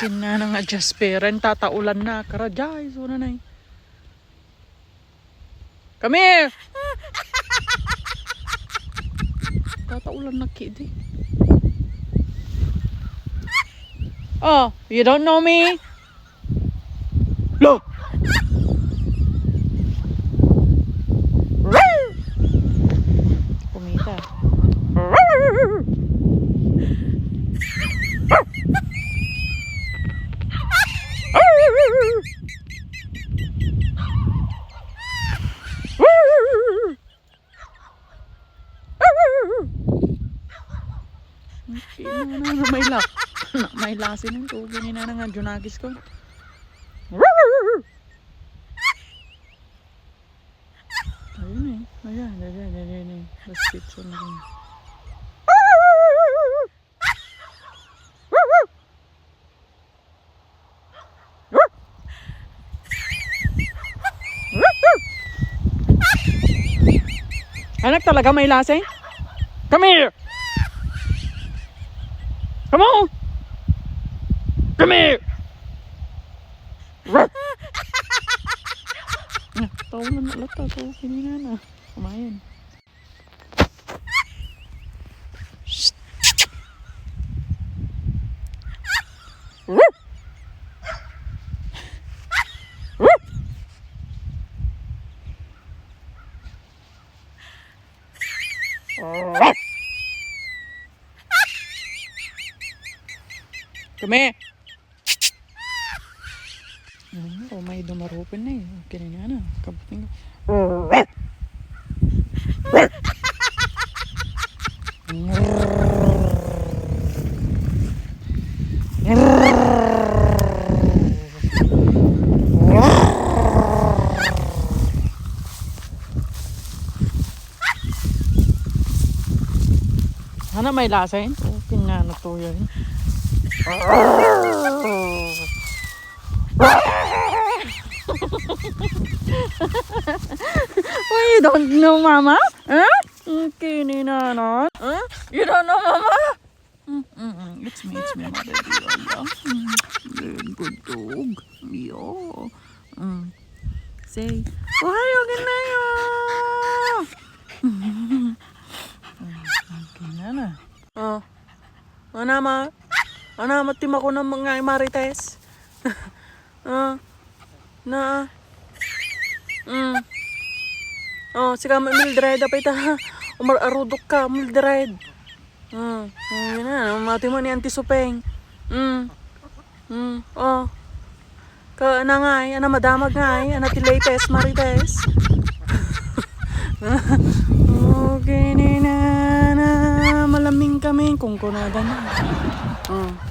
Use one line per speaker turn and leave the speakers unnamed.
Tina na nga Jasperen, tataulan na. Karajay, so na na Come here! Tataulan na kid eh. Oh, you don't know me? Lo! Kumita. Ina na na may lak. May lasin ng tubig ni na nga junagis ko. Ayun eh. Ayan, ayan, ayan, ayan. Basket sa na Anak talaga may lasing? Come here! Come on! Come here! Ruff! Ah, Tawanan na ulit ako. Kanina na. Kumain. Ruff! Ruff! Come here! Oh, may dumarupin na eh. Kanina na. Kabuting ko. Ano may lasa yun? Okay nga na to yun. Why you don't know mama? Huh? Okay, Nina, no? Huh? You don't know mama? Mm, mm. It's me, it's me, mother dear. Yeah. Mm, Good, good dog. Yeah. Mm. Say, Ohayo, ganayo! Okay na na. Oh. Ano ma? Ano matim ako ng mga marites? ah. Na. Mm. Oh, sika Mildred apay ta. Umar arudok ka Mildred. Mm. Yun na. Mati mo ni Auntie Supeng. Mm. Mm. Oh. Ka na nga ana madamag nga ana ti latest marites. okay ni na, na malaming kami kung kunada na. Oh.